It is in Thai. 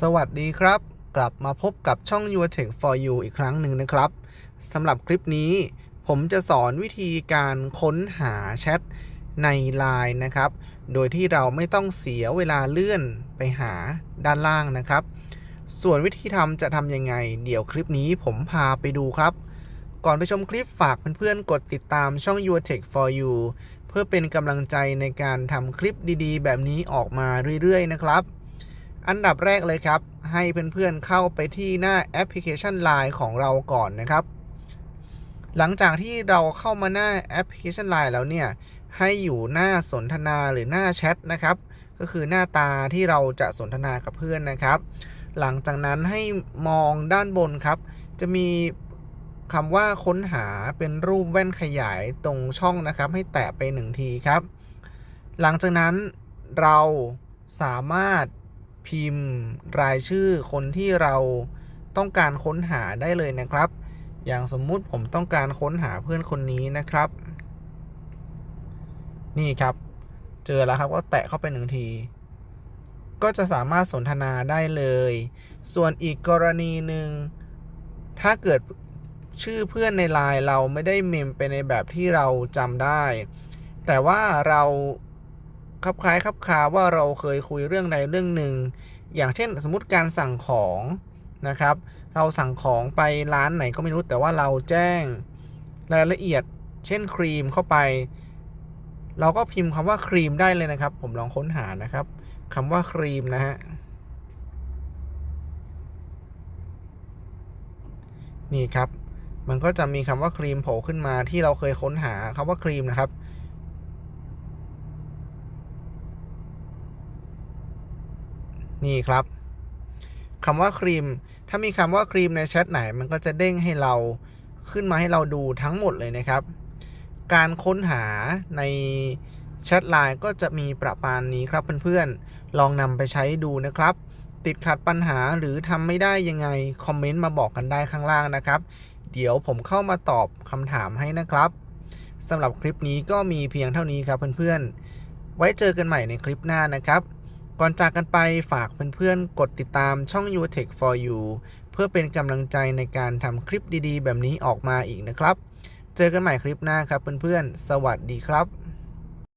สวัสดีครับ กลับมาพบกับช่อง Your Tech for You อีกครั้งหนึ่งนะครับสำหรับคลิปนี้ ผมจะสอนวิธีการค้นหาแชทใน Line นะครับ โดยที่เราไม่ต้องเสียเวลาเลื่อนไปหาด้านล่างนะครับ ส่วนวิธีทำจะทำยังไง เดี๋ยวคลิปนี้ผมพาไปดูครับ ก่อนไปชมคลิปฝากเพื่อนๆกดติดตามช่อง Your Tech for You เพื่อเป็นกำลังใจในการทำคลิปดีๆ แบบนี้ออกมาเรื่อยๆนะครับ อันดับแรกเลยครับ ให้เพื่อนๆเข้าไปที่หน้าแอปพลิเคชัน Line ของเราก่อนนะครับ หลังจากที่เราเข้ามาหน้าแอปพลิเคชัน Line แล้วเนี่ย ให้อยู่หน้าสนทนาหรือหน้าแชทนะครับ ก็คือหน้าตาที่เราจะสนทนากับเพื่อนนะครับ หลังจากนั้นให้มองด้านบนครับ จะมีคำว่าค้นหาเป็นรูปแว่นขยายตรงช่องนะครับ ให้แตะไปหนึ่งทีครับ หลังจากนั้นเราสามารถ พิมพ์รายชื่อคนที่เราต้องการค้นหาได้เลยนะครับ อย่างสมมุติผมต้องการค้นหาเพื่อนคนนี้นะครับ นี่ครับ เจอแล้วครับก็แตะเข้าไปหนึ่งที ก็จะสามารถสนทนาได้เลย ส่วนอีกกรณีหนึ่งถ้าเกิดชื่อเพื่อนในไลน์เราไม่ได้เมมไปในแบบที่เราจำได้ แต่ว่าเรา คับคล้ายคับคาว่าเราเคยคุยเรื่องใดเรื่องหนึ่ง อย่างเช่นสมมติการสั่งของนะครับ เราสั่งของไปร้านไหนก็ไม่รู้แต่ว่าเราแจ้งรายละเอียด เช่นครีมเข้าไป เราก็พิมพ์คำว่าครีมได้เลยนะครับ ผมลองค้นหานะครับคำว่าครีมนะฮะนี่ครับ มันก็จะมีคำว่าครีมโผล่ขึ้นมาที่เราเคยค้นหาคำว่าครีมนะครับ นี่ครับคำว่าครีม ถ้ามีคำว่าครีมในแชทไหน มันก็จะเด้งให้เราขึ้นมาให้เราดูทั้งหมดเลยนะครับ การค้นหาในแชทไลน์ก็จะมีประมาณนี้ครับเพื่อนๆ ลองนำไปใช้ดูนะครับ ติดขัดปัญหาหรือทำไม่ได้ยังไง คอมเมนต์มาบอกกันได้ข้างล่างนะครับ เดี๋ยวผมเข้ามาตอบคำถามให้นะครับสำหรับคลิปนี้ก็มีเพียงเท่านี้ครับเพื่อนๆ ไว้เจอกันใหม่ในคลิปหน้านะครับ ก่อนจากกันไปฝากเพื่อนๆ กดติดตามช่อง You Tech for You เพื่อเป็นกำลังใจในการทำคลิปดีๆ แบบนี้ออกมาอีกนะครับ เจอกันใหม่คลิปหน้าครับเพื่อนๆ สวัสดีครับ